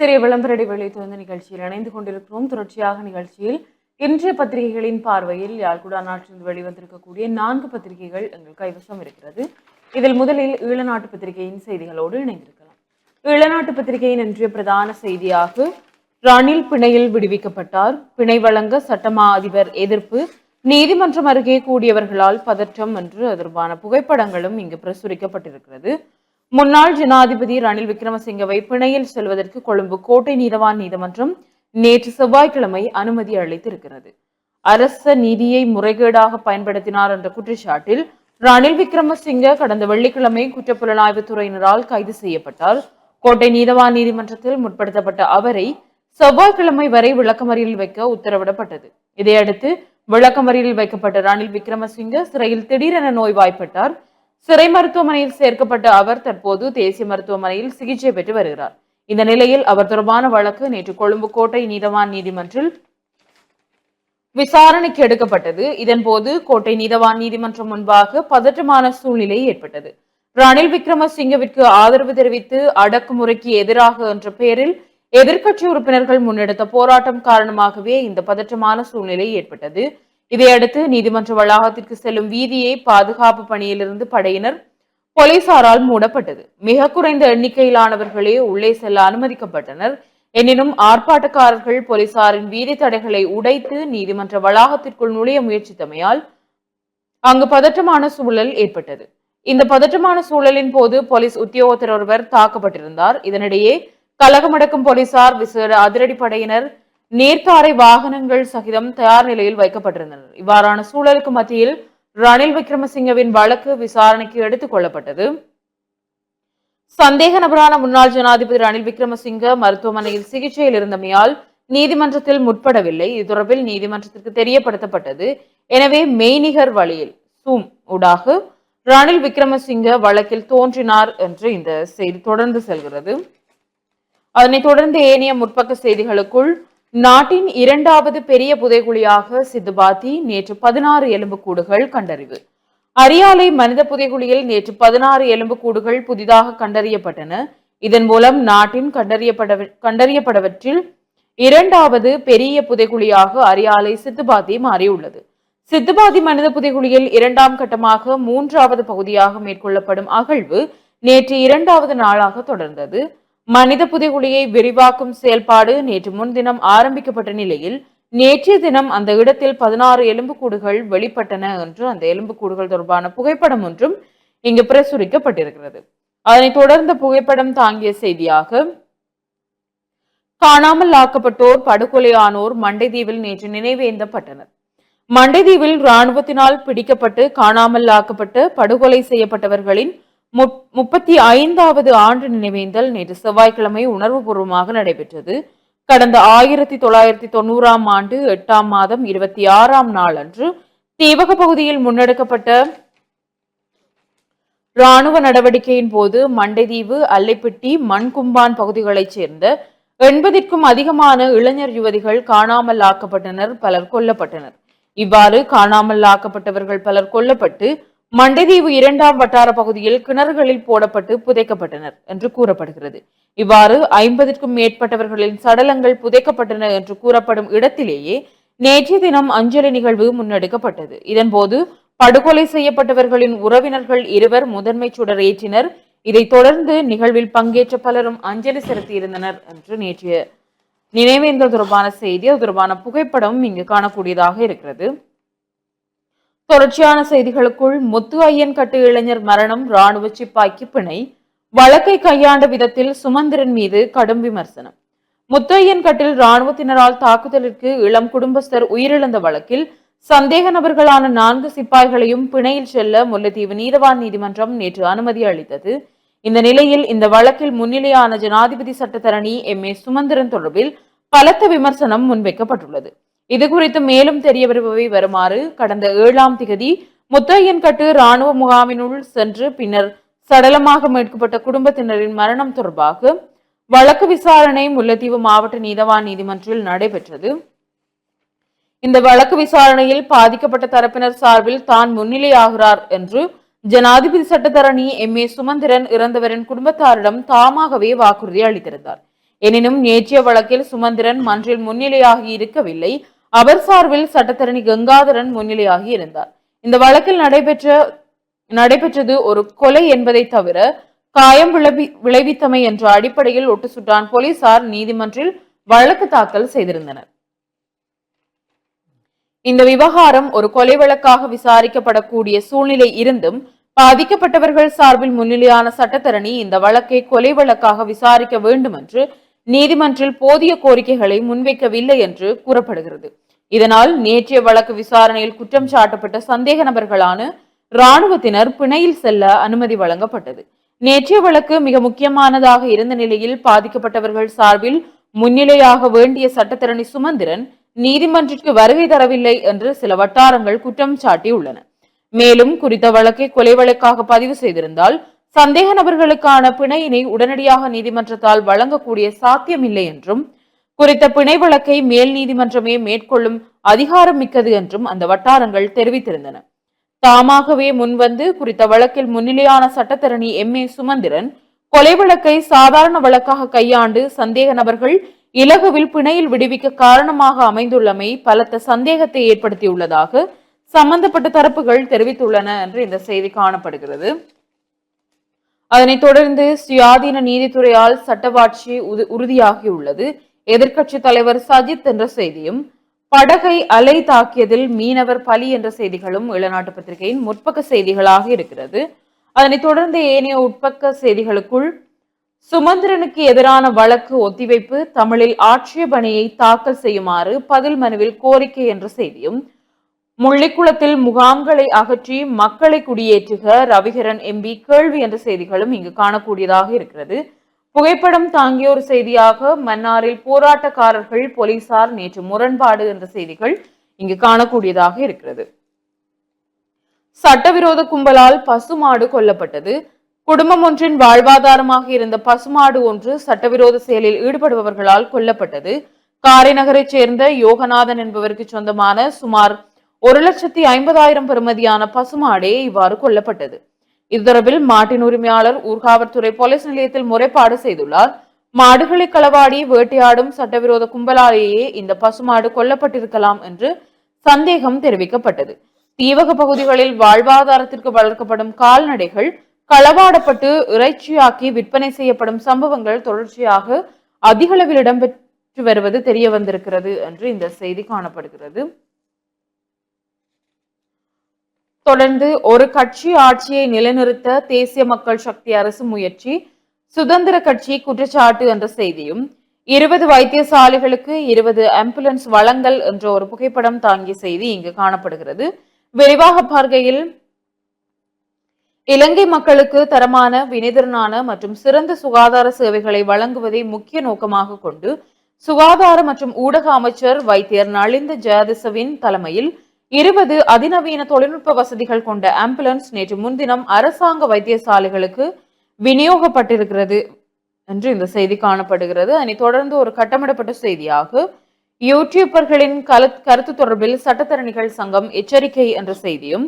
சிறிய விளம்பர இடைவெளி துவந்த நிகழ்ச்சியில் இணைந்து கொண்டிருக்கிறோம். தொடர்ச்சியாக நிகழ்ச்சியில் இன்றைய பத்திரிகைகளின் பார்வையில் யாழ்குடா நாட்டிலிருந்து வெளிவந்திருக்கக்கூடிய நான்கு பத்திரிகைகள் எங்கள் கைவசம் இருக்கிறது. இதில் முதலில் ஈழநாட்டு பத்திரிகையின் செய்திகளோடு இணைந்திருக்கலாம். ஈழநாட்டு பத்திரிகையின் இன்றைய பிரதான செய்தியாக ரணில் பிணையில் விடுவிக்கப்பட்டார். பிணை வழங்க சட்டமா அதிபர் எதிர்ப்பு நீதிமன்றம் அருகே கூடியவர்களால் பதற்றம் என்று தொடர்பான புகைப்படங்களும் இங்கு பிரசுரிக்கப்பட்டிருக்கிறது. முன்னாள் ஜனாதிபதி ரணில் விக்ரமசிங்கவை பிணையில் செல்வதற்கு கொழும்பு கோட்டை நீதவான் நீதிமன்றம் நேற்று செவ்வாய்க்கிழமை அனுமதி அளித்திருக்கிறது. அரச நீதியை முறைகேடாக பயன்படுத்தினார் என்ற குற்றச்சாட்டில் ரணில் விக்ரமசிங்க கடந்த வெள்ளிக்கிழமை குற்றப்புலனாய்வு துறையினரால் கைது செய்யப்பட்டார். கோட்டை நீதவான் நீதிமன்றத்தில் முற்படுத்தப்பட்ட அவரை செவ்வாய்க்கிழமை வரை விளக்கமறியலில் வைக்க உத்தரவிடப்பட்டது. இதையடுத்து விளக்கமறியலில் வைக்கப்பட்ட ரணில் விக்ரமசிங்க சிறையில் திடீரென நோய்வாய்ப்பட்டார். சிறை மருத்துவமனையில் சேர்க்கப்பட்ட அவர் தற்போது தேசிய மருத்துவமனையில் சிகிச்சை பெற்று வருகிறார். இந்த நிலையில் அவர் தொடர்பான வழக்கு நேற்று கொழும்பு கோட்டை நீதவான் நீதிமன்றில் விசாரணைக்கு எடுக்கப்பட்டது. இதன்போது கோட்டை நீதவான் நீதிமன்றம் முன்பாக பதற்றமான சூழ்நிலை ஏற்பட்டது. ரணில் விக்ரமசிங்கவிற்கு ஆதரவு தெரிவித்து அடக்குமுறைக்கு எதிராக என்ற பெயரில் எதிர்க்கட்சி உறுப்பினர்கள் முன்னெடுத்த போராட்டம் காரணமாகவே இந்த பதற்றமான சூழ்நிலை ஏற்பட்டது. இதையடுத்து நீதிமன்ற வளாகத்திற்கு செல்லும் வீதியை பாதுகாப்பு பணியிலிருந்து படையினர் போலீசாரால் மூடப்பட்டது. மிக குறைந்த எண்ணிக்கையிலானவர்களே உள்ளே செல்ல அனுமதிக்கப்பட்டனர். எனினும் ஆர்ப்பாட்டக்காரர்கள் போலீசாரின் வீதி தடைகளை உடைத்து நீதிமன்ற வளாகத்திற்குள் நுழைய முயற்சித்தமையால் அங்கு பதற்றமான சூழல் ஏற்பட்டது. இந்த பதற்றமான சூழலின் போது போலீஸ் உத்தியோகத்தர் ஒருவர் தாக்கப்பட்டிருந்தார். இதனிடையே கலகமடக்கும் போலீசார் விசேட அதிரடிப்படையினர் நேர்த்தாரை வாகனங்கள் சகிதம் தயார் நிலையில் வைக்கப்பட்டிருந்தனர் இவ்வாறான சூழலுக்கு மத்தியில் ரணில் விக்ரமசிங்கவின் வழக்கு விசாரணைக்கு எடுத்துக் கொள்ளப்பட்டது. சந்தேக நபரான முன்னாள் ஜனாதிபதி ரணில் விக்ரமசிங்க மருத்துவமனையில் சிகிச்சையில் இருந்தமையால் நீதிமன்றத்தில் முற்படவில்லை. இது தொடர்பில் நீதிமன்றத்திற்கு தெரியப்படுத்தப்பட்டது. எனவே மெய்நிகர் வழியில் சூம் ஊடாக ரணில் விக்ரமசிங்க வழக்கில் தோன்றினார் என்று இந்த செய்தி தொடர்ந்து செல்கிறது. அதனைத் தொடர்ந்து ஏனைய முற்பக்க செய்திகளுக்குள் நாட்டின் இரண்டாவது பெரிய புதைகுழியாக சித்துபாத்தி நேற்று பதினாறு எலும்புக்கூடுகள் கண்டறிவு. அரியாலை மனித புதைகுழியில் நேற்று பதினாறு எலும்புக்கூடுகள் புதிதாக கண்டறியப்பட்டன. இதன் மூலம் நாட்டின் கண்டறியப்பட கண்டறியப்படவற்றில் இரண்டாவது பெரிய புதைகுழியாக அரியாலை சித்துபாத்தி மாறியுள்ளது. சித்துபாதி மனித புதைகுழியில் இரண்டாம் கட்டமாக மூன்றாவது பகுதியாக மேற்கொள்ளப்படும் அகழ்வு நேற்று இரண்டாவது நாளாக தொடர்ந்தது. மனித புதைகுழியை விரிவாக்கும் செயல்பாடு நேற்று முன்தினம் ஆரம்பிக்கப்பட்ட நிலையில் நேற்றைய தினம் அந்த இடத்தில் பதினாறு எலும்புக்கூடுகள் வெளிப்பட்டன என்று அந்த எலும்புக்கூடுகள் தொடர்பான புகைப்படம் ஒன்றும் இங்கு பிரசுரிக்கப்பட்டிருக்கிறது. அதனைத் தொடர்ந்த புகைப்படம் தாங்கிய செய்தியாக காணாமல் ஆக்கப்பட்டோர் படுகொலையானோர் மண்டைதீவில் நேற்று நினைவேந்தப்பட்டனர். மண்டைதீவில் இராணுவத்தினால் பிடிக்கப்பட்டு காணாமல் ஆக்கப்பட்டு படுகொலை செய்யப்பட்டவர்களின் முப்பத்தி ஐந்தாவது ஆண்டு நினைவேந்தல் நேற்று செவ்வாய்க்கிழமை உணர்வுபூர்வமாக நடைபெற்றது. கடந்த ஆயிரத்தி தொள்ளாயிரத்தி தொண்ணூறாம் ஆண்டு எட்டாம் மாதம் இருபத்தி ஆறாம் நாள் அன்று தீவக பகுதியில் முன்னெடுக்கப்பட்ட ராணுவ நடவடிக்கையின் போது மண்டைதீவு அல்லைப்பிட்டி மண்கும்பான் பகுதிகளைச் சேர்ந்த எண்பதிற்கும் அதிகமான இளைஞர் யுவதிகள் காணாமல் ஆக்கப்பட்டனர் பலர் கொல்லப்பட்டனர். இவ்வாறு காணாமல் ஆக்கப்பட்டவர்கள் பலர் கொல்லப்பட்டு மண்டைதீவு இரண்டாம் வட்டார பகுதியில் கிணறுகளில் போடப்பட்டு புதைக்கப்பட்டனர் என்று கூறப்படுகிறது. இவ்வாறு ஐம்பதிற்கும் மேற்பட்டவர்களின் சடலங்கள் புதைக்கப்பட்டன என்று கூறப்படும் இடத்திலேயே நேற்றைய தினம் அஞ்சலி நிகழ்வு முன்னெடுக்கப்பட்டது. இதன்போது படுகொலை செய்யப்பட்டவர்களின் உறவினர்கள் இருவர் முதன்மை சுடர் ஏற்றினர். இதைத் தொடர்ந்து நிகழ்வில் பங்கேற்ற பலரும் அஞ்சலி செலுத்தியிருந்தனர் என்று நேற்றைய நினைவேந்தல் தொடர்பான செய்தி அது தொடர்பான புகைப்படம் இங்கு காணக்கூடியதாக இருக்கிறது. தொடர்ச்சியான செய்திகளுக்குள் முத்து ஐயன் கட்டு இளைஞர் மரணம் ராணுவ சிப்பாய்க்கு பிணை. வழக்கை கையாண்ட விதத்தில் சுமந்திரன் மீது கடும் விமர்சனம். முத்தையன் கட்டில் ராணுவத்தினரால் தாக்குதலிற்கு இளம் குடும்பஸ்தர் உயிரிழந்த வழக்கில் சந்தேக நபர்களான நான்கு சிப்பாய்களையும் பிணையில் செல்ல முல்லைத்தீவு நீதவான் நீதிமன்றம் நேற்று அனுமதி அளித்தது. இந்த நிலையில் இந்த வழக்கில் முன்னிலையான ஜனாதிபதி சட்டத்தரணி எம் ஏ சுமந்திரன் தொடர்பில் பலத்த விமர்சனம் முன்வைக்கப்பட்டுள்ளது. இது குறித்து மேலும் தெரிய வருபவை வருமாறு கடந்த ஏழாம் திகதி முத்தையன்கட்டு ராணுவ முகாமினுள் சென்று பின்னர் சடலமாக மீட்கப்பட்ட குடும்பத்தினரின் மரணம் தொடர்பாக வழக்கு விசாரணை முல்லைத்தீவு மாவட்ட நீதவான் நீதிமன்றில் நடைபெற்றது. இந்த வழக்கு விசாரணையில் பாதிக்கப்பட்ட தரப்பினர் சார்பில் தான் முன்னிலையாகிறார் என்று ஜனாதிபதி சட்டத்தரணி எம். ஏ. சுமந்திரன் இறந்தவரின் குடும்பத்தாரிடம் தாமாகவே வாக்குறுதி அளித்திருந்தார். எனினும் நேற்றைய வழக்கில் சுமந்திரன் மன்றில் முன்னிலையாகி இருக்கவில்லை. அவர் சார்பில் சட்டத்தரணி கங்காதரன் முன்னிலையாகி இருந்தார். இந்த வழக்கில் நடைபெற்ற நடைபெற்றது ஒரு கொலை என்பதை தவிர காயம் விளைவி விளைவித்தமை என்ற அடிப்படையில் ஒட்டு சுட்டான் போலீசார் நீதிமன்றில் வழக்கு தாக்கல் செய்திருந்தனர். இந்த விவகாரம் ஒரு கொலை வழக்காக விசாரிக்கப்படக்கூடிய சூழ்நிலை இருந்தும் பாதிக்கப்பட்டவர்கள் சார்பில் முன்னிலையான சட்டத்தரணி இந்த வழக்கை கொலை வழக்காக விசாரிக்க வேண்டும் என்று நீதிமன்றில் போதிய கோரிக்கைகளை முன்வைக்கவில்லை என்று கூறப்படுகிறது. இதனால் நேற்றைய வழக்கு விசாரணையில் குற்றம் சாட்டப்பட்ட சந்தேக நபர்களான இராணுவத்தினர் பிணையில் செல்ல அனுமதி வழங்கப்பட்டது. நேற்றைய வழக்கு மிக முக்கியமானதாக இருந்த நிலையில் பாதிக்கப்பட்டவர்கள் சார்பில் முன்னிலையாக வேண்டிய சட்டத்தரணி சுமந்திரன் நீதிமன்றத்திற்கு வருகை தரவில்லை என்று சில வட்டாரங்கள் குற்றம் சாட்டியுள்ளன. மேலும் குறித்த வழக்கை கொலை வழக்காக பதிவு செய்திருந்தால் சந்தேக நபர்களுக்கான பிணையினை உடனடியாக நீதிமன்றத்தால் வழங்கக்கூடிய சாத்தியமில்லை என்றும் குறித்த பிணை வழக்கை மேல் நீதிமன்றமே மேற்கொள்ளும் அதிகாரம் மிக்கது என்றும் அந்த வட்டாரங்கள் தெரிவித்திருந்தன. தாமாகவே முன்வந்து குறித்த வழக்கில் முன்னிலையான சட்டத்தரணி எம். ஏ. சுமந்திரன் கொலை வழக்கை சாதாரண வழக்காக கையாண்டு சந்தேக நபர்கள் இலகுவில் பிணையில் விடுவிக்க காரணமாக அமைந்துள்ளமை பலத்த சந்தேகத்தை ஏற்படுத்தியுள்ளதாக சம்பந்தப்பட்ட தரப்புகள் தெரிவித்துள்ளன என்று இந்த செய்தி காணப்படுகிறது. அதனைத் தொடர்ந்து சுயாதீன நீதித்துறையால் சட்டவாட்சி உறு- உறுதியாகியுள்ளது. எதிர்க்கட்சி தலைவர் சஜித் என்ற செய்தியும் படகை அலை தாக்கியதில் மீனவர் பலி என்ற செய்திகளும் இளநாட்டு பத்திரிகையின் முற்பக்க செய்திகளாக இருக்கிறது. அதனைத் தொடர்ந்து ஏனைய உட்பக்க செய்திகளுக்குள் சுமந்திரனுக்கு எதிரான வழக்கு ஒத்திவைப்பு தமிழில் ஆட்சேபனையை தாக்கல் செய்யுமாறு பதில் மனுவில் கோரிக்கை என்ற செய்தியும் முள்ளிக்குளத்தில் முகாம்களை அகற்றி மக்களை குடியேற்றுக ரவிகரன் எம்பி கேள்வி என்ற செய்திகளும் இங்கு காணக்கூடியதாக இருக்கிறது. புகைப்படம் தாங்கிய ஒரு செய்தியாக மன்னாரில் போராட்டக்காரர்கள் போலீசார் நேற்று முரண்பாடு என்ற செய்திகள் இங்கு காணக்கூடியதாக இருக்கிறது. சட்டவிரோத கும்பலால் பசுமாடு கொல்லப்பட்டது. குடும்பம் ஒன்றின் வாழ்வாதாரமாக இருந்த பசுமாடு ஒன்று சட்டவிரோத செயலில் ஈடுபடுபவர்களால் கொல்லப்பட்டது. காரைநகரைச் சேர்ந்த யோகநாதன் என்பவருக்கு சொந்தமான சுமார் ஒரு லட்சத்தி ஐம்பதாயிரம் பெறுமதியான பசுமாடே இவ்வாறு கொல்லப்பட்டது. இது தொடர்பில் மாட்டின் உரிமையாளர் ஊர்காவற்துறை போலீஸ் நிலையத்தில் முறைப்பாடு செய்துள்ளார். மாடுகளை களவாடி வேட்டையாடும் சட்டவிரோத கும்பலாலேயே இந்த பசுமாடு கொல்லப்பட்டிருக்கலாம் என்று சந்தேகம் தெரிவிக்கப்பட்டது. தீவக பகுதிகளில் வாழ்வாதாரத்திற்கு வளர்க்கப்படும் கால்நடைகள் களவாடப்பட்டு இறைச்சியாக்கி விற்பனை செய்யப்படும் சம்பவங்கள் தொடர்ச்சியாக அதிகளவில் இடம்பெற்று வருவது தெரிய வந்திருக்கிறது என்று இந்த செய்தி காணப்படுகிறது. தொடர்ந்து ஒரு கட்சி ஆட்சியை நிலைநிறுத்த தேசிய மக்கள் சக்தி அரசு முயற்சி சுதந்திர கட்சி குற்றச்சாட்டு என்ற செய்தியும் இருபது வைத்தியசாலைகளுக்கு இருபது ஆம்புலன்ஸ் வழங்கல் என்ற ஒரு புகைப்படம் தாங்கிய செய்தி இங்கு காணப்படுகிறது. விரிவாக பார்க்கையில் இலங்கை மக்களுக்கு தரமான வினைதிறனான மற்றும் சிறந்த சுகாதார சேவைகளை வழங்குவதை முக்கிய நோக்கமாக கொண்டு சுகாதார மற்றும் ஊடக அமைச்சர் வைத்தியர் நளிந்த ஜெயதிசவின் தலைமையில் இருபது அதிநவீன தொழில்நுட்ப வசதிகள் கொண்ட ஆம்புலன்ஸ் நேற்று முன்தினம் அரசாங்க வைத்தியசாலைகளுக்கு விநியோகப்பட்டிருக்கிறது என்று இந்த செய்தி காணப்படுகிறது. அதனை தொடர்ந்து ஒரு கட்டமிடப்பட்ட செய்தியாக யூடியூபர்களின் கல கருத்து தொடர்பில் சட்டத்தரணிகள் சங்கம் எச்சரிக்கை என்ற செய்தியும்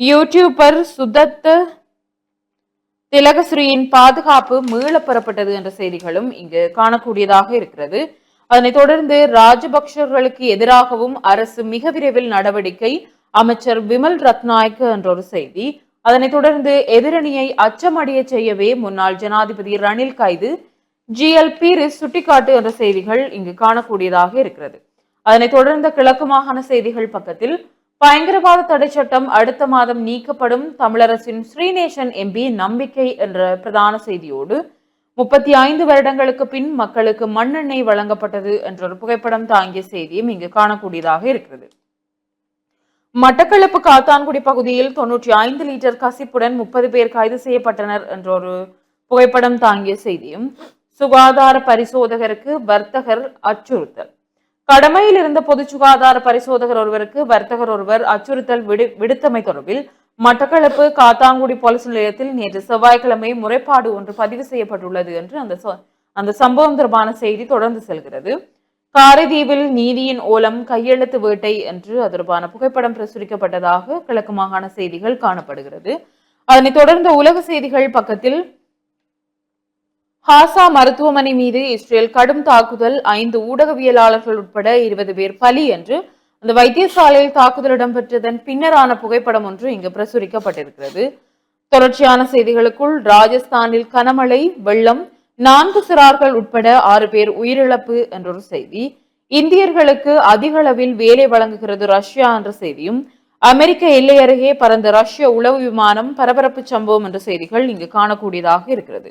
யூடியூபர் சுதத்த திலகஸ்ரீயின் பாதுகாப்பு மீளப்பெறப்பட்டது என்ற செய்திகளும் இங்கு காணக்கூடியதாக இருக்கிறது. அதனைத் தொடர்ந்து ராஜபக்சர்களுக்கு எதிராகவும் அரசு மிக விரைவில் நடவடிக்கை அமைச்சர் விமல் ரத்நாயக்க என்ற ஒரு செய்தி. அதனைத் தொடர்ந்து எதிரணியை அச்சமடைய செய்யவே முன்னாள் ஜனாதிபதி ரணில் கைது. ஜிஎல் பீரிஸ் சுட்டிக்காட்டு என்ற செய்திகள் இங்கு காணக்கூடியதாக இருக்கிறது. அதனைத் தொடர்ந்த கிழக்கு மாகாண செய்திகள் பக்கத்தில் பயங்கரவாத தடை சட்டம் அடுத்த மாதம் நீக்கப்படும் தமிழரசின் ஸ்ரீநேசன் எம்பி நம்பிக்கை என்ற பிரதான செய்தியோடு முப்பத்தி ஐந்து வருடங்களுக்கு பின் மக்களுக்கு மண்ணெண்ணெய் வழங்கப்பட்டது என்ற ஒரு புகைப்படம் தாங்கிய செய்தியும் இங்கு காணக்கூடியதாக இருக்கிறது. மட்டக்களப்பு காத்தான்குடி பகுதியில் தொன்னூற்றி ஐந்து லிட்டர் கசிப்புடன் முப்பது பேர் கைது செய்யப்பட்டனர் என்ற ஒரு புகைப்படம் தாங்கிய செய்தியும் சுகாதார பரிசோதகருக்கு வர்த்தகர் அச்சுறுத்தல். கடமையில் இருந்த பொது சுகாதார பரிசோதகர் ஒருவருக்கு வர்த்தகர் ஒருவர் அச்சுறுத்தல் விடு விடுத்தமை தொடர்பில் மட்டக்களப்பு காத்தாங்குடி போலீஸ் நிலையத்தில் நேற்று செவ்வாய்க்கிழமை முறைப்பாடு ஒன்று பதிவு செய்யப்பட்டுள்ளது என்று அந்த அந்த சம்பவம் தொடர்பான செய்தி தொடர்ந்து செல்கிறது. காரைதீவில் நீதியின் ஓலம் கையெழுத்து வேட்டை என்று அது தொடர்பான புகைப்படம் பிரசுரிக்கப்பட்டதாக கிழக்கு மாகாண செய்திகள் காணப்படுகிறது. அதனைத் தொடர்ந்து உலக செய்திகள் பக்கத்தில் ஹாசா மருத்துவமனை மீது இஸ்ரேல் கடும் தாக்குதல் ஐந்து ஊடகவியலாளர்கள் உட்பட இருபது பேர் பலி என்று அந்த வைத்தியசாலையில் தாக்குதல் இடம்பெற்றதன் பின்னரான புகைப்படம் ஒன்று இங்கு பிரசுரிக்கப்பட்டிருக்கிறது. தொடர்ச்சியான செய்திகளுக்குள் ராஜஸ்தானில் கனமழை வெள்ளம் நான்கு சிறார்கள் உட்பட ஆறு பேர் உயிரிழப்பு என்றொரு செய்தி. இந்தியர்களுக்கு அதிக அளவில் வேலை வழங்குகிறது ரஷ்யா என்ற செய்தியும் அமெரிக்க எல்லை அருகே பறந்த ரஷ்ய உளவு விமானம் பரபரப்பு சம்பவம் என்ற செய்திகள் இங்கு காணக்கூடியதாக இருக்கிறது.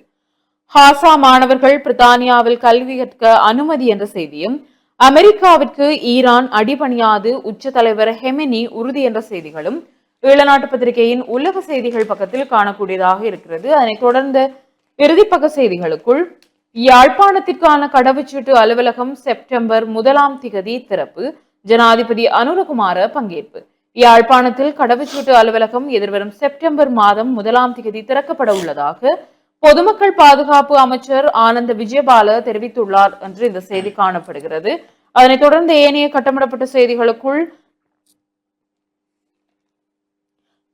ஹாசா மாணவர்கள் பிரித்தானியாவில் கல்வி கற்க அனுமதி என்ற செய்தியும் அமெரிக்காவிற்கு ஈரான் அடிபணியாது உச்ச தலைவர் ஹெமினி உறுதி என்ற செய்திகளும் ஈழநாட்டு பத்திரிகையின் உலக செய்திகள் பக்கத்தில் காணக்கூடியதாக இருக்கிறது. அதனைத் தொடர்ந்த இறுதிப்பக்க செய்திகளுக்குள் யாழ்ப்பாணத்திற்கான கடவுச்சீட்டு அலுவலகம் செப்டம்பர் முதலாம் திகதி திறப்பு. ஜனாதிபதி அனுரகுமார பங்கேற்பு. யாழ்ப்பாணத்தில் கடவுச்சீட்டு அலுவலகம் எதிர்வரும் செப்டம்பர் மாதம் முதலாம் திகதி திறக்கப்பட உள்ளதாக பொதுமக்கள் பாதுகாப்பு அமைச்சர் ஆனந்த விஜயபால தெரிவித்துள்ளார் என்று இந்த செய்தி காணப்படுகிறது. அதனைத் தொடர்ந்து ஏனைய கட்டமிடப்பட்ட செய்திகளுக்குள்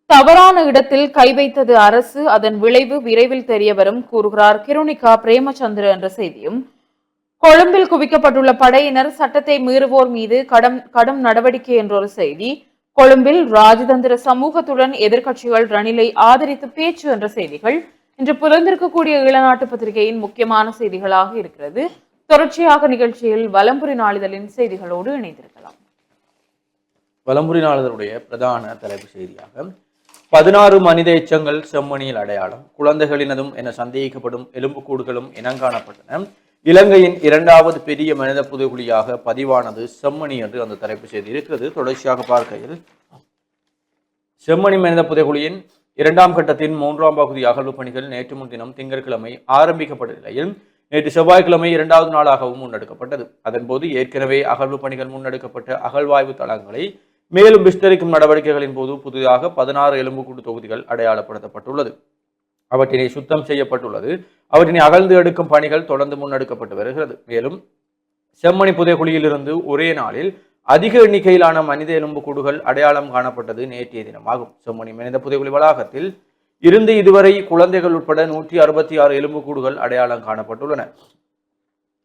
தவறான இடத்தில் கை வைத்தது அரசு அதன் விளைவு விரைவில் தெரிய வரும் கூறுகிறார் கிருணிகா பிரேமச்சந்திர என்ற செய்தியும். கொழும்பில் குவிக்கப்பட்டுள்ள படையினர் சட்டத்தை மீறுவோர் மீது கடும் கடும் நடவடிக்கை என்றொரு செய்தி. கொழும்பில் ராஜதந்திர சமூகத்துடன் எதிர்க்கட்சிகள் ரணிலை ஆதரித்து பேச்சு என்ற செய்திகள். இன்று புலர்ந்திருக்கக்கூடிய ஈழநாட்டு பத்திரிகையின் முக்கியமான செய்திகளாக இருக்கிறது. தொடர்ச்சியாக நிகழ்ச்சியில் வலம்புரி நாளிதழின் செய்திகளோடு இணைந்திருக்கலாம். வலம்புரி நாளிதழுடைய பிரதான தலைப்பு செய்தியாக பதினாறு மனித எச்சங்கள் செம்மணியில் அடையாளம் குழந்தைகளினதும் என சந்தேகிக்கப்படும் எலும்புக்கூடுகளும் இனங்காணப்பட்டன. இலங்கையின் இரண்டாவது பெரிய மனித புதைகுழியாக பதிவானது செம்மணி என்று அந்த தலைப்பு செய்தி இருக்கிறது. தொடர்ச்சியாக பார்க்கையில் செம்மணி மனித புதைகுழியின் இரண்டாம் கட்டத்தின் மூன்றாம் பகுதி அகழ்வு பணிகள் நேற்று முன்தினம் திங்கட்கிழமை ஆரம்பிக்கப்பட்ட நிலையில் நேற்று செவ்வாய்க்கிழமை இரண்டாவது நாளாகவும் முன்னெடுக்கப்பட்டது. அதன்போது ஏற்கனவே அகழ்வு பணிகள் முன்னெடுக்கப்பட்ட அகழ்வாய்வு தளங்களை மேலும் விஸ்தரிக்கும் நடவடிக்கைகளின் போது புதிதாக பதினாறு எலும்புக்கூடு தொகுதிகள் அடையாளப்படுத்தப்பட்டுள்ளது. அவற்றினை சுத்தம் செய்யப்பட்டுள்ளது. அவற்றினை அகழ்ந்து எடுக்கும் பணிகள் தொடர்ந்து முன்னெடுக்கப்பட்டு வருகிறது. மேலும் செம்மணி புதைக்குழியிலிருந்து ஒரே நாளில் அதிக எண்ணிக்கையிலான மனித எலும்புக்கூடுகள் அடையாளம் காணப்பட்டது நேற்றைய தினமாகும். செம்மணி மனித புதைக்குழி வளாகத்தில் இருந்து இதுவரை குழந்தைகள் உட்பட நூற்றி அறுபத்தி ஆறு எலும்புக்கூடுகள் அடையாளம் காணப்பட்டுள்ளன.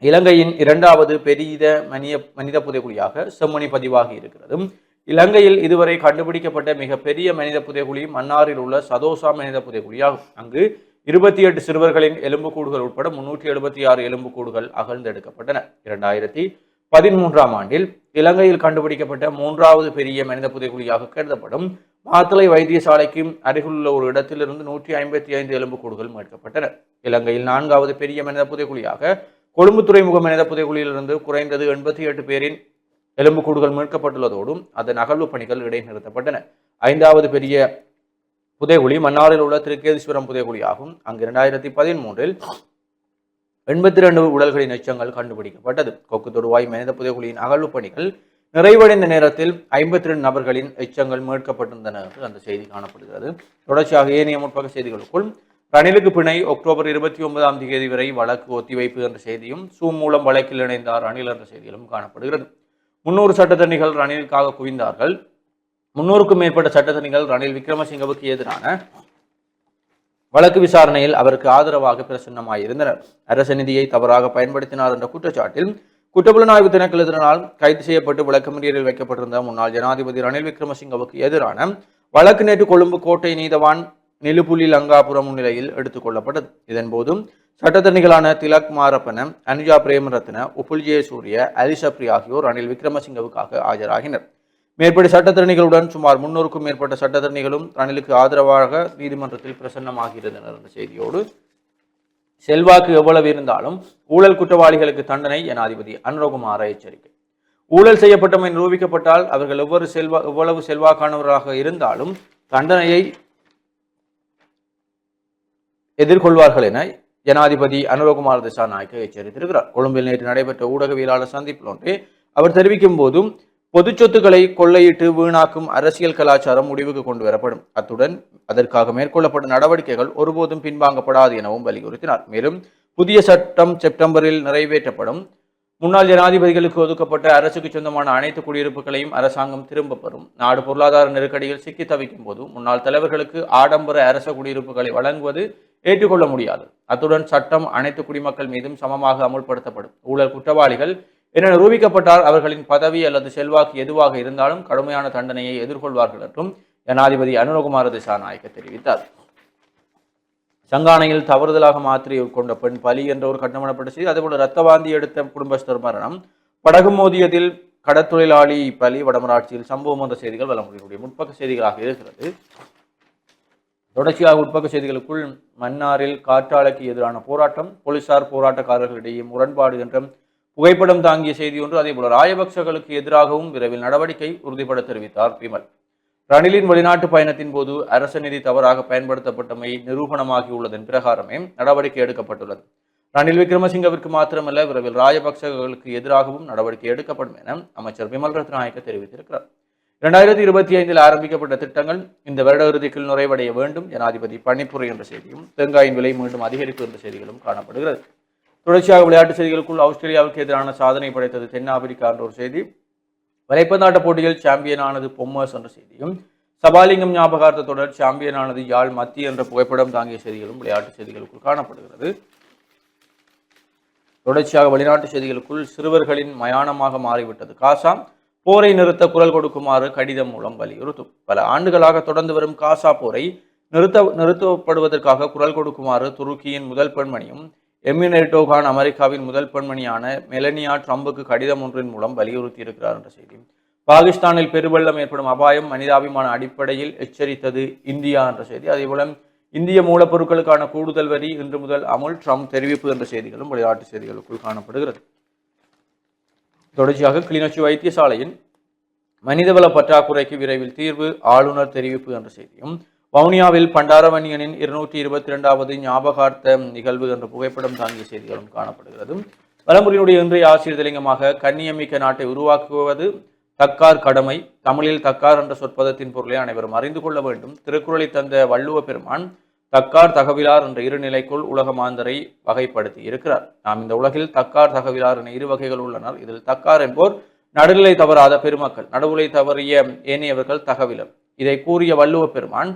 இலங்கையின் இரண்டாவது பெரிய மனித மனித புதைகுழியாக செம்மணி பதிவாகி இருக்கிறது. இலங்கையில் இதுவரை கண்டுபிடிக்கப்பட்ட மிகப்பெரிய மனித புதைகுழி மன்னாரில் உள்ள சதோசா மனித புதைகுழியாகும் அங்கு இருபத்தி எட்டு சிறுவர்களின் எலும்புக்கூடுகள் உட்பட முன்னூற்றி எழுபத்தி ஆறு எலும்புக்கூடுகள் அகழ்ந்தெடுக்கப்பட்டன இரண்டாயிரத்தி பதிமூன்றாம் ஆண்டில் இலங்கையில் கண்டுபிடிக்கப்பட்ட மூன்றாவது பெரிய மனித புதைக்குழியாக கருதப்படும். மாத்தளை வைத்தியசாலைக்கு அருகிலுள்ள ஒரு இடத்திலிருந்து நூற்றி ஐம்பத்தி ஐந்து எலும்புக்கூடுகள் மீட்கப்பட்டன. இலங்கையில் நான்காவது பெரிய மனித புதைகுழியாக கொழும்பு துறைமுக மனித புதைக்குழியிலிருந்து குறைந்தது எண்பத்தி எட்டு பேரின் எலும்புக்கூடுகள் மீட்கப்பட்டுள்ளதோடும் அதன் அகழ்வு பணிகள் இடைநிறுத்தப்பட்டன ஐந்தாவது பெரிய புதைகுழி மன்னாரில் உள்ள திருக்கேதீஸ்வரம் புதைகுழியாகும். அங்கு இரண்டாயிரத்தி பதிமூன்றில் எண்பத்தி ரெண்டு உடல்களின் எச்சங்கள் கண்டுபிடிக்கப்பட்டது. கொக்கு தொடுவாய் மனித புதைகுழியின் அகழ்வு பணிகள் நிறைவடைந்த நேரத்தில் ஐம்பத்தி ரெண்டு நபர்களின் எச்சங்கள் மீட்கப்பட்டிருந்தன என்று அந்த செய்தி காணப்படுகிறது. தொடர்ச்சியாக ஏனைய முற்பக செய்திகளுக்குள் ரணிலுக்கு பிணை அக்டோபர் இருபத்தி ஒன்பதாம் தேதி வரை வழக்கு ஒத்திவைப்பு என்ற செய்தியும் சூம் மூலம் வழக்கில் இணைந்தார் ரணில் என்ற செய்தியிலும் காணப்படுகிறது. முன்னூறு சட்டத்தணிகள் ரணிலுக்காக குவிந்தார்கள். முன்னூறுக்கும் மேற்பட்ட சட்டத்தணிகள் ரணில் விக்ரமசிங்கவுக்கு எதிரான வழக்கு விசாரணையில் அவருக்கு ஆதரவாக பிரசன்னமாயிருந்தனர் அரச நிதியை தவறாக பயன்படுத்தினார் என்ற குற்றச்சாட்டில் குற்றப்புலனாய்வு திணைக்களத்தினால் கைது செய்யப்பட்டு விளக்கமறியலில் வைக்கப்பட்டிருந்த முன்னாள் ஜனாதிபதி ரணில் விக்ரமசிங்கவுக்கு எதிரான வழக்கு நேற்று கொழும்பு கோட்டை நீதவான் நிலுப்புலி லங்காபுரம் முன்னிலையில் எடுத்துக் கொள்ளப்பட்டது. இதன்போதும் சட்டத்தணிகளான திலக் மாரப்பன அனுஜா பிரேமரத்ன உப்புல் ஜெயசூரிய அலிசப்ரி ஆகியோர் ரணில் விக்ரமசிங்கவுக்காக ஆஜராகினர். மேற்படி சட்டத்தரணிகளுடன் சுமார் முன்னூறுக்கும் மேற்பட்ட சட்டத்தரணிகளும் ரணிலுக்கு ஆதரவாக நீதிமன்றத்தில் பிரசன்னமாகிறது என்ற செய்தியோடு செல்வாக்கு எவ்வளவு இருந்தாலும் ஊழல் குற்றவாளிகளுக்கு தண்டனை ஜனாதிபதி அனுரகுமார எச்சரிக்கை. ஊழல் செய்யப்பட்டமை நிரூபிக்கப்பட்டால் அவர்கள் எவ்வளவு செல்வா எவ்வளவு செல்வாக்கானவராக இருந்தாலும் தண்டனையை எதிர்கொள்வார்கள் என ஜனாதிபதி அனுரகுமார் திசாநாயக்க எச்சரித்திருக்கிறார். கொழும்பில் நேற்று நடைபெற்ற ஊடகவியலாளர் சந்திப்பில் ஒன்றே அவர் தெரிவிக்கும் போதும் பொது சொத்துக்களை கொள்ளையிட்டு வீணாக்கும் அரசியல் கலாச்சாரம் முடிவுக்கு கொண்டு வரப்படும். அத்துடன் அதற்காக மேற்கொள்ளப்படும் நடவடிக்கைகள் ஒருபோதும் பின்வாங்கப்படாது எனவும் வலியுறுத்தினார். மேலும் புதிய சட்டம் செப்டம்பரில் நிறைவேற்றப்படும். முன்னாள் ஜனாதிபதிகளுக்கு ஒதுக்கப்பட்ட அரசுக்கு சொந்தமான அனைத்து குடியிருப்புகளையும் அரசாங்கம் திரும்ப பெறும். நாடு பொருளாதார நெருக்கடியில் சிக்கி தவிக்கும் போது முன்னாள் தலைவர்களுக்கு ஆடம்பர அரச குடியிருப்புகளை வழங்குவது ஏற்றுக்கொள்ள முடியாது. அத்துடன் சட்டம் அனைத்து குடிமக்கள் மீதும் சமமாக அமுல்படுத்தப்படும். ஊழல் குற்றவாளிகள் என நிரூபிக்கப்பட்டால் அவர்களின் பதவி அல்லது செல்வாக்கு எதுவாக இருந்தாலும் கடுமையான தண்டனையை எதிர்கொள்வார்கள் என்றும் ஜனாதிபதி அனுரகுமார திசாநாயக்க தெரிவித்தார். சங்கானையில் தவறுதலாக மாத்திரை உட்கொண்ட பெண் பலி என்ற ஒரு கட்டணப்பட்ட செய்தி அதேபோல ரத்தவாந்தி எடுத்த குடும்பஸ்தர் மரணம். படகு மோதியதில் கடற்தொழிலாளி பலி வடமராட்சியில் சம்பவம் என்ற செய்திகள் வழங்குடைய முற்பக்க செய்திகளாக இருக்கிறது. தொடர்ச்சியாக உட்பக்க செய்திகளுக்குள் மன்னாரில் காற்றாலைக்கு எதிரான போராட்டம் போலீசார் போராட்டக்காரர்களிடையே முரண்பாடு என்றும் புகைப்படம் தாங்கிய செய்தி ஒன்று அதேபோல ராயபக்சகளுக்கு எதிராகவும் விரைவில் நடவடிக்கை உறுதிபட தெரிவித்தார் விமல். ரணிலின் வெளிநாட்டு பயணத்தின் போது அரச நிதி தவறாக பயன்படுத்தப்பட்டமை நிரூபணமாகியுள்ளதன் பிரகாரமே நடவடிக்கை எடுக்கப்பட்டுள்ளது. ரணில் விக்ரமசிங்கவிற்கு மாத்திரமல்ல விரைவில் ராஜபக்சர்களுக்கு எதிராகவும் நடவடிக்கை எடுக்கப்படும் என அமைச்சர் விமல் ரத்நாயக்க தெரிவித்திருக்கிறார். இரண்டாயிரத்தி இருபத்தி ஐந்தில் ஆரம்பிக்கப்பட்ட திட்டங்கள் இந்த வருட இறுதிக்குள் நிறைவடைய வேண்டும் ஜனாதிபதி பணிப்புரை என்ற செய்தியும் தேங்காயின் விலை மீண்டும் அதிகரிப்பு என்ற செய்திகளும் காணப்படுகிறது. தொடர்ச்சியாக விளையாட்டு செய்திகளுக்குள் ஆஸ்திரேலியாவுக்கு எதிரான சாதனை படைத்தது தென்னாப்பிரிக்கா என்ற ஒரு செய்தி. வலைப்பந்தாட்ட போட்டியில் சாம்பியனானது பொம்மர்ஸ் என்ற செய்தியும் சபாலிங்கம் ஞாபகார்த்த தொடர் சாம்பியனானது யாழ் மத்தி என்ற புகைப்படம் தாங்கிய செய்திகளும் விளையாட்டு செய்திகளுக்குள் காணப்படுகிறது. தொடர்ச்சியாக வெளிநாட்டு செய்திகளுக்குள் சிறுவர்களின் மயானமாக மாறிவிட்டது காசா. போரை நிறுத்த குரல் கொடுக்குமாறு கடிதம் மூலம் வலியுறுத்தும். பல ஆண்டுகளாக தொடர்ந்து வரும் காசா போரை நிறுத்த நிறுத்தப்படுவதற்காக குரல் கொடுக்குமாறு துருக்கியின் முதல் பெண்மணியும் எமினேட்டோகான் அமெரிக்காவின் முதல் பெண்மணியான மெலனியா ட்ரம்புக்கு கடிதம் ஒன்றின் மூலம் வலியுறுத்தி இருக்கிறார் என்ற செய்தி. பாகிஸ்தானில் பெருவெள்ளம் ஏற்படும் அபாயம் மனிதாபிமான அடிப்படையில் எச்சரித்தது இந்தியா என்ற செய்தி. அதேபோல இந்திய மூலப்பொருட்களுக்கான கூடுதல் வரி இன்று முதல் அமுல் ட்ரம்ப் தெரிவிப்பு என்ற செய்திகளும் விளையாட்டு செய்திகளுக்குள் காணப்படுகிறது. தொடர்ச்சியாக கிளிநொச்சி வைத்தியசாலையின் மனிதவள பற்றாக்குறைக்கு விரைவில் தீர்வு ஆளுநர் தெரிவிப்பு என்ற செய்தியும் வவுனியாவில் பண்டாரவன்யனின் இருநூற்றி இருபத்தி இரண்டாவது ஞாபகார்த்த நிகழ்வு என்ற புகைப்படம் தாங்கிய செய்திகளும் காணப்படுகிறது. வலம்புரியினுடைய இன்றைய ஆசிரியர் தெளிங்கமாக கண்ணியமிக்க நாட்டை உருவாக்குவது தக்கார் கடமை. தமிழில் தக்கார் என்ற சொற்பதத்தின் பொருளை அனைவரும் அறிந்து கொள்ள வேண்டும். திருக்குறளை தந்த வள்ளுவ பெருமான் தக்கார் தகவிலார் என்ற இரு நிலைக்குள் உலக மாந்தரை வகைப்படுத்தி இருக்கிறார். நாம் இந்த உலகில் தக்கார் தகவிலார் என இரு வகைகள் உள்ளனர். இதில் தக்கார் என்போர் நடுநிலை தவறாத பெருமக்கள். நடுவுலை தவறிய ஏனையவர்கள் தகவிலர். இதை கூறிய வள்ளுவ பெருமான்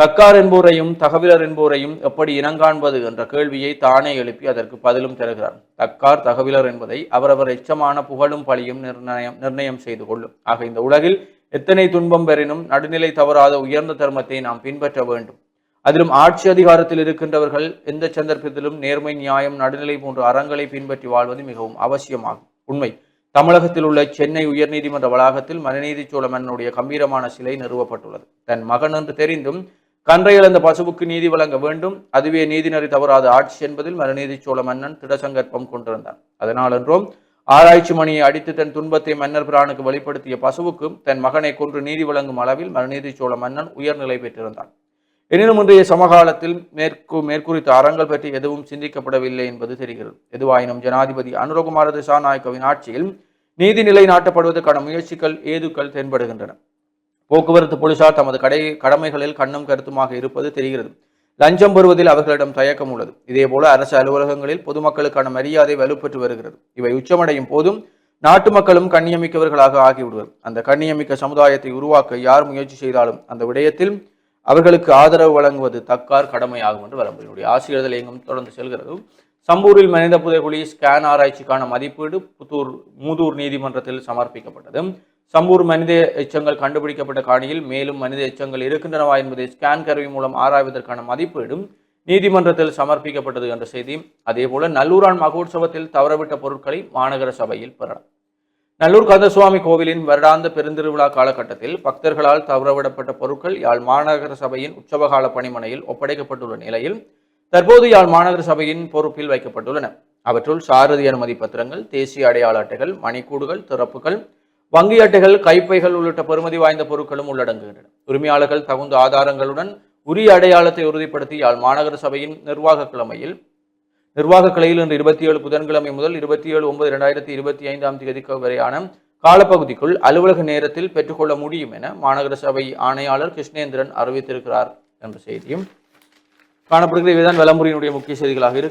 தக்கார் என்போரையும் தகவிலர் என்போரையும் எப்படி இனங்காண்பது என்ற கேள்வியை தானே எழுப்பி அதற்கு பதிலும் தருகிறார். தக்கார் தகவிலர் என்பதை அவரவர் எச்சமான புகழும் பழியும் நிர்ணயம் நிர்ணயம் செய்து கொள்ளும். ஆக இந்த உலகில் எத்தனை துன்பம் பெறினும் நடுநிலை தவறாத உயர்ந்த தர்மத்தை நாம் பின்பற்ற வேண்டும். அதிலும் ஆட்சி அதிகாரத்தில் இருக்கின்றவர்கள் எந்த சந்தர்ப்பத்திலும் நேர்மை நியாயம் நடுநிலை போன்ற அறங்களை பின்பற்றி வாழ்வது மிகவும் அவசியமாகும். உண்மை தமிழகத்தில் உள்ள சென்னை உயர்நீதிமன்ற வளாகத்தில் மனுநீதி சோழ மன்னனுடைய கம்பீரமான சிலை நிறுவப்பட்டுள்ளது. தன் மகன் என்று தெரிந்தும் கன்றை இழந்த பசுவுக்கு நீதி வழங்க வேண்டும். அதுவே நீதிநெறி தவறாத ஆட்சி என்பதில் மனுநீதி சோழ மன்னன் திடசங்கற்பம் கொண்டிருந்தான். அதனால் என்றும் ஆராய்ச்சி மணியை அடித்து தன் துன்பத்தை மன்னர் பிரானுக்கு வெளிப்படுத்திய பசுவுக்கும் தன் மகனை கொன்று நீதி வழங்கும் அளவில் மனுநீதி சோழ மன்னன் உயர்நிலை பெற்றிருந்தான். எனினும் இன்றைய சமகாலத்தில் மேற்கு மேற்குறித்த அறங்கள் பற்றி எதுவும் சிந்திக்கப்படவில்லை என்பது தெரிகிறது. எதுவாயினும் ஜனாதிபதி அனுரகுமார திசாநாயக்கவின் ஆட்சியில் நீதி நிலை நாட்டப்படுவதற்கான முயற்சிகள் ஏதுக்கள் தென்படுகின்றன. போக்குவரத்து போலீசார் தமது கடை கடமைகளில் கண்ணும் கருத்துமாக இருப்பது தெரிகிறது. லஞ்சம் பெறுவதில் அவர்களிடம் தயக்கம் உள்ளது. இதேபோல அரசு அலுவலகங்களில் பொதுமக்களுக்கான மரியாதை வலுப்பெற்று வருகிறது. இவை உச்சமடையும் போதும் நாட்டு மக்களும் கண்ணியமிக்கவர்களாக ஆகிவிடுவர். அந்த கண்ணியமிக்க சமுதாயத்தை உருவாக்க யார் முயற்சி செய்தாலும் அந்த விடயத்தில் அவர்களுக்கு ஆதரவு வழங்குவது தக்கார் கடமையாகும் என்று வரம்பினுடைய ஆசிரியர்கள் எங்கும் தொடர்ந்து செல்கிறது. சம்பூரில் மனித புதைகுழி ஸ்கேன் ஆராய்ச்சிக்கான மதிப்பீடு புத்தூர் மூதூர் நீதிமன்றத்தில் சமர்ப்பிக்கப்பட்டது. சம்பூர் மனித எச்சங்கள் கண்டுபிடிக்கப்பட்ட காணியில் மேலும் மனித எச்சங்கள் இருக்கின்றனவா என்பதை ஸ்கேன் கருவி மூலம் ஆராய்வதற்கான மதிப்பீடும் நீதிமன்றத்தில் சமர்ப்பிக்கப்பட்டது என்ற செய்தி. அதேபோல நல்லூரான் மகோற்சவத்தில் தவறவிட்ட பொருட்களை மாநகர சபையில் பெறலாம். நல்லூர் கந்தசுவாமி கோவிலின் வருடாந்த பெருந்திருவிழா காலகட்டத்தில் பக்தர்களால் தவறவிடப்பட்ட பொருட்கள் யாழ் மாநகர சபையின் உற்சவகால பணிமனையில் ஒப்படைக்கப்பட்டுள்ள நிலையில் தற்போது யாழ் மாநகர சபையின் பொறுப்பில் வைக்கப்பட்டுள்ளன. அவற்றுள் சாரதி அனுமதி பத்திரங்கள் தேசிய அடையாள அட்டைகள் மணிக்கூடுகள் திறப்புகள் வங்கி அட்டைகள் கைப்பைகள் உள்ளிட்ட பெறுமதி வாய்ந்த பொருட்களும் உள்ளடங்குகின்றன. உரிமையாளர்கள் தகுந்த ஆதாரங்களுடன் உரிய அடையாளத்தை உறுதிப்படுத்தி யாழ் மாநகர சபையின் நிர்வாக கிழமையில் நிர்வாக கிளையில் இன்று இருபத்தி ஏழு புதன்கிழமை முதல் இருபத்தி ஏழு ஒன்பது இரண்டாயிரத்தி இருபத்தி ஐந்தாம் தேதிக்கு வரையான காலப்பகுதிக்குள் அலுவலக நேரத்தில் பெற்றுக்கொள்ள முடியும் என மாநகர சபை ஆணையாளர் கிருஷ்ணேந்திரன் அறிவித்திருக்கிறார் என்ற செய்தியும் காணப்படுகிற இதுதான் விளம்பரியினுடைய முக்கிய செய்திகளாக இருக்கு.